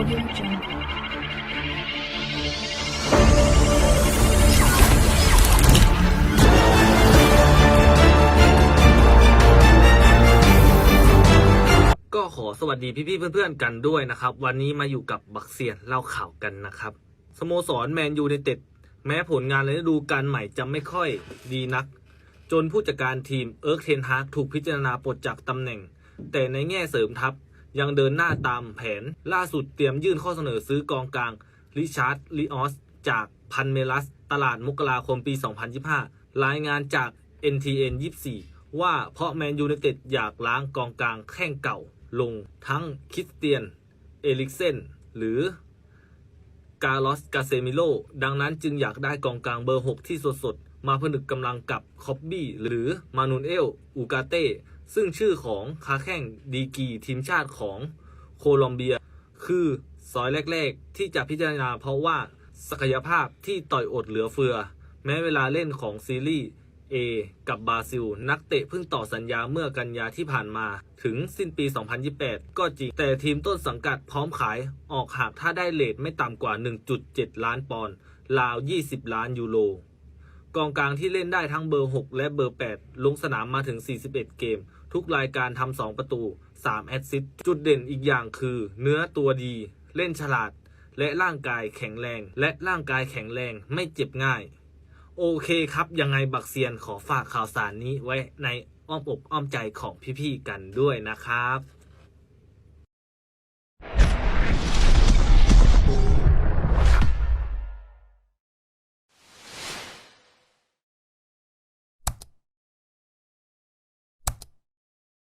Audio Jungle. ก็ขอสวัสดีพี่ๆเพื่อนๆกันด้วยนะครับ วันนี้มาอยู่กับบักเซียนเล่าข่าวกันนะครับสโมสรแมนยูในเต็ดแม้ผลงานในฤดูกาลใหม่จะไม่ค่อยดีนัก จนผู้จัดการทีมเอิร์กเทนฮากถูกพิจารณาปลดจากตำแหน่ง แต่ในแง่เสริมทัพ ยังเดินหน้าตามแผน ล่าสุดเตรียมยื่นข้อเสนอซื้อกองกลางริชาร์ดลิออสจากพันเมลัส ตลาดมกราคมปี 2025 รายงานจาก NTN 24 ว่าเพราะแมนยูไนเต็ดอยากล้างกองกลางแข้งเก่าลงทั้งคริสเตียน เอลิกเซน หรือกาลอสกาเซมิโล ดังนั้นจึงอยากได้กองกลางเบอร์ 6 ที่สดๆ มาผนึกกำลังกับคอบบี้หรือมานูเอล อูกาเต้ ซึ่งชื่อของคาแข่งดีกีทีมชาติของโคลอมเบีย คือซอยแรก ๆ ที่จะพิจารณาเพราะว่าศักยภาพที่ต่อยอดเหลือเฟือ แม้เวลาเล่นของซีรีส์ A กับบราซิล นักเตะเพิ่งต่อสัญญาเมื่อกันยาที่ผ่านมา ถึงสิ้นปี 2028 ก็จริง แต่ทีมต้นสังกัดพร้อมขายออกหากถ้าได้เลทไม่ต่ำกว่า 1.7 ล้านปอนด์ราว 20 ล้านยูโรกองกลางที่เล่นได้ทั้งเบอร์ 6 และเบอร์ 8 ลงสนามมาถึง 41 เกม ทุกรายการทำสองประตู 3 แอสซิสต์จุดเด่นอีกอย่างคือ เนื้อตัวดี เล่นฉลาด และร่างกายแข็งแรง และร่างกายแข็งแรงไม่เจ็บง่าย โอเคครับ ยังไงบักเซียนขอฝากข่าวสารนี้ไว้ในอ้อมอกอ้อมใจของพี่ๆกันด้วยนะครับ